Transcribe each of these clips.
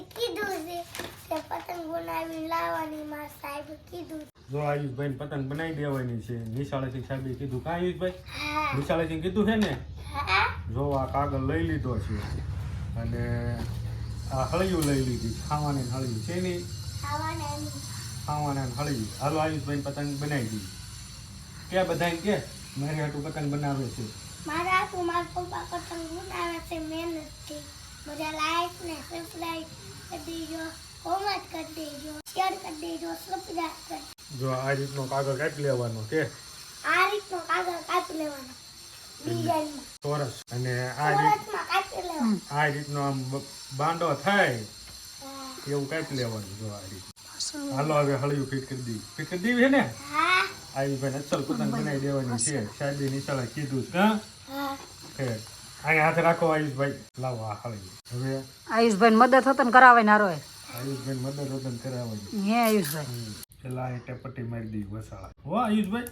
સાહેબે કીધું છે કે પતંગ બનાવી લાવવાની માં સાહેબે કીધું જો આયુષભાઈ પતંગ બનાવી દેવાની છે. નિશાળેથી સાહેબે કીધું કા આયુષભાઈ? હા. કીધું છે ને? જો આ કાગળ લઈ લીધો છે. અને આ હળિયું લઈ લીધી ખાવાની હળિયું છે નહીં ખાવાના. એમ ખાવાના હળિયું. હાલો આયુષભાઈ પતંગ બનાવી દીધી કે બધાને કે? મારે હાટું પતંગ બનાવે છે. મારા હાથું મારા પપ્પા પતંગ બનાવે છે મહેનતથી. બધા લાઈક ને સબસ્ક્રાઈબ કરી દેજો કોમેન્ટ કરી દેજો શેર કરી દેજો સબસ્ક્રાઈબ કરી જો આ રીતનો કાગળ કાપી લેવાનો કે આ રીતનો કાગળ કાપી લેવાનો. ડિઝાઇનમાં. ચોરસ. અને આ રીત કાપી લેવાનો. આ રીતનો આમ બાંડો થાય એવું કાપી લેવાનું જો આ રીત. હાલો હવે હળિયું ફિટ કરી દીધી. ફિટ કરી દીધી છે ને? હા. ભાઈ અચલ પતંગ બનાવી દેવાની છે. સાહેબે નિશાળે કીધું છે, હા? હા. હાથ રાખો આયુષભાઈ. લાવો આ હવે આયુષભાઈ મદદ હતો ને કરાવે નારો એ. આયુષભાઈ મદદ વદન કરાવવાની હે આયુષભાઈ. પેલા એ ટેપટી મારી દી વસાળા. હો આયુષભાઈ.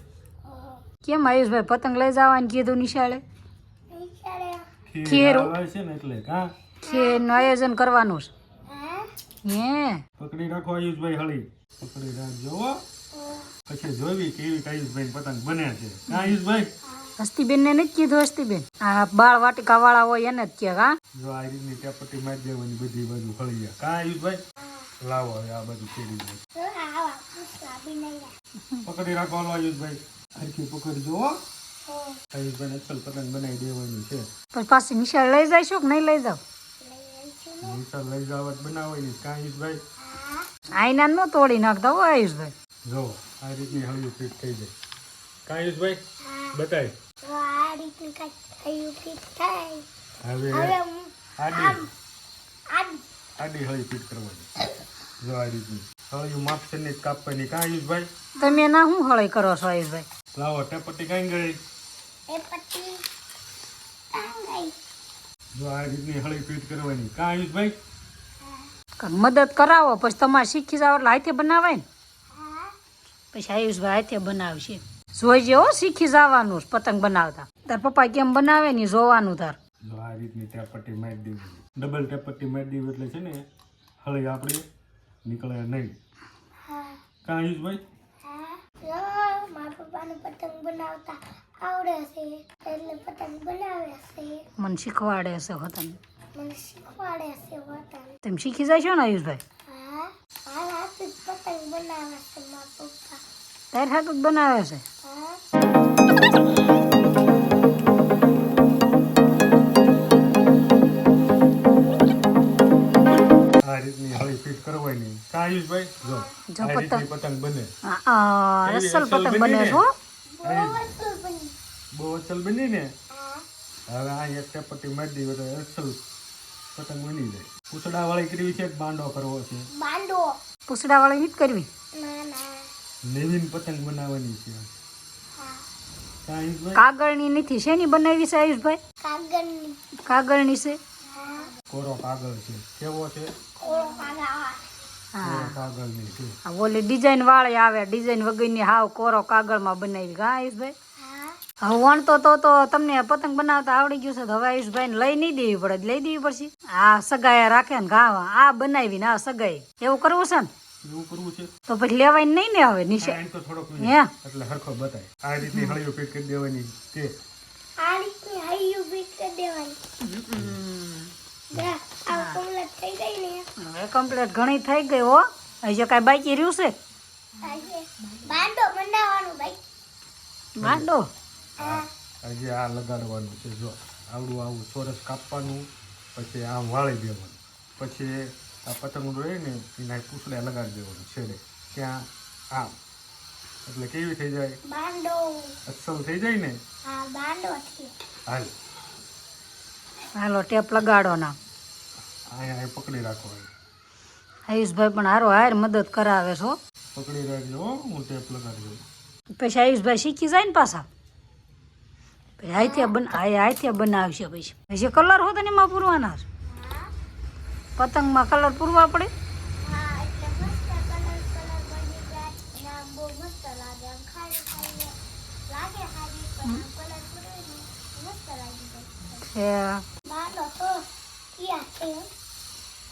કેમ આયુષભાઈ પતંગ લઈ જવાની કીધું નિશાળે? ખેર છે ને એટલે હા? ખીરનું આયોજન કરવાનું છે. હે? પકડી રાખો આયુષભાઈ હળી પકડી રાખજો પછી જોવી કેવી આયુષભાઈ પતંગ બને છે. આયુષભાઈ? હસ્તીબેન ને નથી કીધું હસ્તીબેન? આ બાળ વાટિકા વાળા હોય એને જ કે હા? જો આ રીતની ટેપટી મારી દેવાની બધી બાજુ હળિયા. કા આયુષભાઈ? લાવો હવે આ બધું કેરી આવા. પકડી રાખો હાલો આયુષભાઈ. હરખી પકડજો. આયુષભાઈ પતંગ બનાવી દેવાની છે. પણ પાછી નિશાળ લઈ જાય કે નહીં લઈ જાવ. નિશાળ લઈ જાવ બનાવવાની છે. હા આઈના નો તોડી નાખતા હો આયુષભાઈ. જો આ રીતની હળિયું ફિટ થઈ જાય. કા આયુષભાઈ રીતનું કાંઈક થયું ફિટ થાય હવે આડી. આમ આડી હળી ફિટ કરવાની. જો આ રીતની. હળિયું માપશે ને કાપવાની કા આયુષભાઈ તમે ના શું હળાઈ કરો છો આયુષભાઈ લાવો ટેપટી કાંઈ ગઈ ટાંગાઈ જો આ રીતની હળી ફિટ કરવાની. કા આયુષભાઈ કાંઈક મદદ કરાવો પછી તમારે શીખી જાવ એટલે હાથે બનાવાય ને. હા. પછી આયુષભાઈ હાથે બનાવશે. જોઈજે હો શીખી જવાનું પતંગ બનાવતા. તાર પપ્પા કેમ બનાવે ને જોવાનું તાર. જો આ રીતની ટેપટ્ટી મારી દેવી ડબલ ટેપટ્ટી મારી દેવી એટલે છે ને હળી આપણે નીકળે નહીં. કાં આયુષ આયુષભાઈ હા જો મારા પપ્પાને પતંગ બનાવતા આવડે છે એટલે પતંગ બનાવે છે મને શીખવાડે છે હો તમે મને શીખવાડે છે વતન. તમે શીખી જશો ને આયુષભાઈ હા મારા પતંગ બનાવે છે મારા પપ્પા. તાર બનાવે છે. આ રીતની હળી ફિટ કરવાની. કા આયુષભાઈ જો. જો આ રીતની પતંગ. બને. આ, પતંગ બને છો બહુ વસ્તુ બની ને હવે આ એક ટેપટી મારી એટલે અસલ પતંગ બની જાય. પૂછડા વાળી કરવી છે કે બાંડો કરવો છે? બાંડો પૂછડા વાળી નથી કરવી. ના ના. નવીન પતંગ બનાવવાની છે. કાગળની નથી શેની બનાવી છે આયુષભાઈ? કાગળની. કાગળની છે? કોરો કાગળ છે. કેવો છે? કોળો કાગળ હા. કોરો કાગળની છે. આ ઓલી ડિઝાઇન વાળી આવે. ડિઝાઇન વગરની હાવ કોરો કાગળમાં બનાવી. હા આયુષભાઈ? હા. હવે વણતો તો તો તમને પતંગ બનાવતા આવડી ગયું છે. તો હવે આયુષભાઈ લઈ નહીં દેવી પડે. લઈ દેવી પડશે. આ સગાયા રાખે ને ઘા આ બનાવી ને આ સગાઈ. એવું કરવું છે ને? એવું કરવું છે? તો પછી લેવાય નહીં ને હવે નીચે. એમ તો થોડોક હે? એટલે હરખો બતાય. આ રીતે હળીઓ ફિટ કરી દેવાની. કે? આ રીતે હૈયું બીટ કરી દેવાની. જા આ કમલત થઈ ગઈ ને. હવે કમ્પ્લીટ ઘણી થઈ ગઈ હો. હજી કાંઈ બાકી રહ્યું છે? બાંડો મંડાવવાનું ભાઈ. માંડો હા. આજે આ લગાડવાનું છે જો. આવડું આવું ચોરસ કાપવાનું પછી આમ વાળી દેવાનું. પછી આ પતંગ રહે ને એના પૂછડે લગાડી દેવાનું છેડે. ત્યાં આમ. એટલે કેવી થઈ જાય? બાંડો. અસલ થઈ જાય ને? હા બાંડો હાલ. હાલો ટેપ લગાડો ના. અહીંયા પકડી રાખો આયુષભાઈ પણ હારો હાર મદદ કરાવે છો પકડી રાખજો હું ટેપ લગાડી દઉં પછી આયુષભાઈ શીખી જાય ને પાછા? પછી હાથે બન આ હાથે બનાવશે પછી. પછી કલર હોતો ને એમાં પૂરવાના છે? પતંગમાં કલર પૂરવા પડે?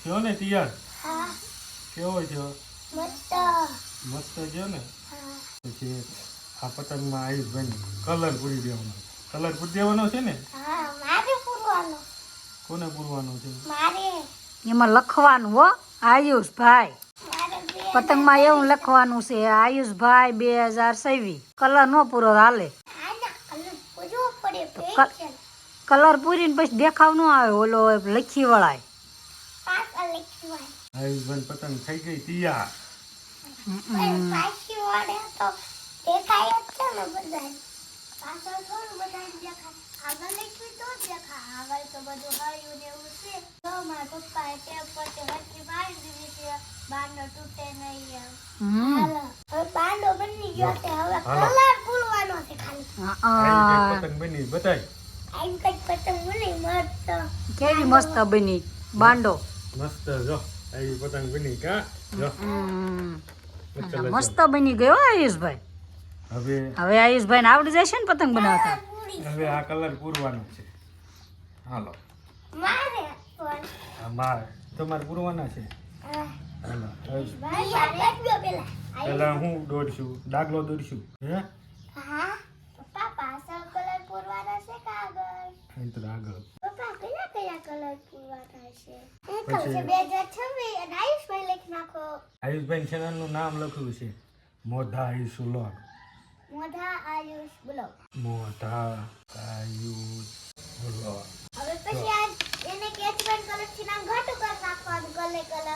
બની ને તૈયાર કેવો છે મસ્ત. મસ્ત છે ને? પછી આ પતંગમાં આયુષભાઈ કલર પૂરી દેવાનો. કલર પૂરી દેવાનો છે ને? હા મારે પૂરવાનો. કોને પૂરવાનો છે? મારે. એમાં લખવાનું હો આયુષભાઈ. પતંગમાં એવું લખવાનું છે આયુષભાઈ બે હજાર છવ્વીસ. કલર નો પૂરો હાલે. આના કલર પૂરીને પછી દેખાવ ન આવે ઓલો લખી વળાય આયુષભાઈ પતંગ થઈ ગઈ તૈયાર. દેખાય જ છે ને બધા પાછળ થોડું બધા દેખાય. આગળ લખ્યું તો જ આગળ તો બધું હળ્યું ને એવું છે. તો મારા પપ્પાએ ટેપ પરથી હરખી મારી દીધી છે. બાંડો તૂટે નહીં એમ. હાલો. હવે બાંડો બની ગયો છે. હવે કલર પૂરવાનો છે ખાલી. હા, પતંગ બની બતાય. આઈ કઈ પતંગ બની મસ્ત. કેવી મસ્ત બની. બાંડો. મસ્ત જો. આવી પતંગ બની કા જો. મસ્ત બની ગયો આયુષભાઈ. હવે હવે આયુષભાઈ ને આવડી જશે ને પતંગ બનાવતા? પૂરી હવે આ કલર પૂરવાનો છે. હાલો. મારે પણ. મારે. તમારે પૂરવાના છે. હાલો પેલા. હું દોડશું? ડાગલો દોડશું? હે? હા. પપ્પા પાછળ કલર પૂરવાના છે કાગળ અહીં આગળ. પપ્પા કયા કયા કલર પૂરવાના છે? હું પછી- કહું છું બે હજાર છવ્વીસ અને આયુષભાઈ લખી નાખો. આયુષભાઈ ચેનલનું નામ લખ્યું છે મોઢા આયુષુલોન મોઢા આયુષ બોલો. મોઢા આયુષ બોલો. હવે પછી આ એને કેચમેન્ટ કલરથી નામ ઘાટું કરી નાખવાનું કલર કલર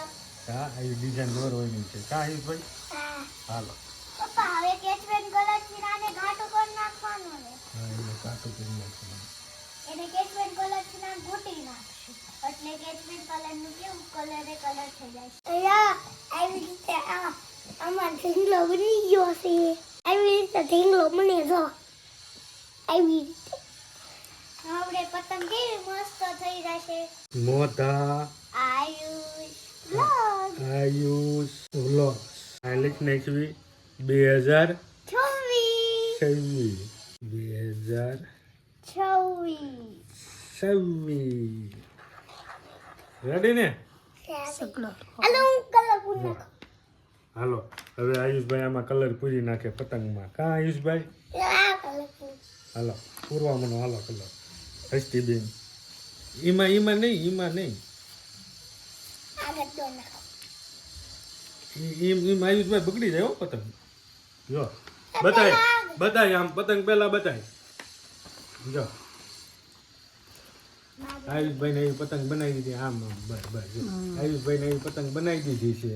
હા આવી ડિઝાઇન દોરવાની છે. કા આયુષભાઈ હા. હાલો. પપ્પા હવે કેચમેન્ટ કલરથી નાને ઘાટું કર નાખવાનું ને હા એને કાટું કરી નાખવાનું. એને કેચમેન્ટ કલરથી નામ ઘૂટી નાખશું. એટલે કેચમેન્ટ કલરનું કેવું? કલર એ કલર થઈ જાય અહીંયા આવી રીતે આ આમાં ઢીંગલો બની ગયો છે. આવી રીતે ઢીંગલો બને જો આવી રીતે આપણે પતંગ કેવી મસ્ત થઈ જશે મોઢા આયુષ vlog આયુષ ઉલોન આ લખી વી બે હજાર છવ્વીસ છવ્વીસ બે હજાર છવ્વીસ છવ્વીસ રેડી ને હાલો હું કલર પૂરી હાલો હવે આયુષભાઈ આમાં કલર પૂરી નાખે પતંગમાં. કા આયુષભાઈ? હાલો પૂરવા મને હાલો કલર. હસ્તી બેન એમાં એમાં નહીં. એમાં નહીં એમ આયુષભાઈ બગડી જાય હો પતંગ. જો બતાય બતાય આમ પતંગ પહેલા બતાય. જો. આયુષભાઈ ને એવી પતંગ બનાવી દીધી. આમ આમ બસ બસ આયુષભાઈ ને એવી પતંગ બનાવી દીધી છે.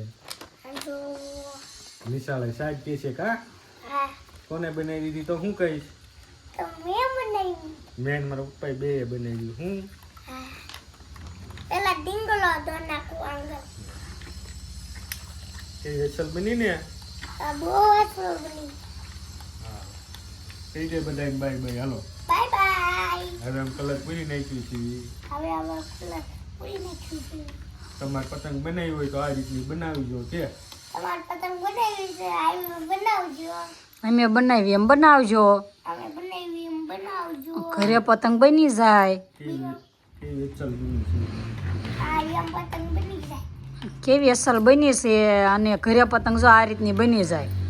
નિશાળે સાહેબ કે છે કા? કોને બનાવી દીધી તો હું કહીશ? મેં મેન મારા પપ્પાએ બે બનાવી હું? પેલા ડીંગલો દો નાખું આંગળ એ અસલ બની ને? આ બહુ અસર બની. હા. થઈ જાય બધા બાય બાય. હાલો. Bye bye. હવે આમ કલર પૂરી નાખ્યું છે. હવે હવે કલર પૂરી નાખ્યું છે. તમારે પતંગ બનાવી હોય તો આ રીતની બનાવી જો કે તમારે પતંગ બનાવી છે. આવી બનાવજો. અમે બનાવી એમ બનાવજો. અમે બનાવી એમ બનાવજો. ઘરે પતંગ બની જાય. કેવી કેવી અસલ બની છે? પતંગ બની જાય. કેવી અસલ બની છે અને ઘરે પતંગ જો આ રીતની બની જાય.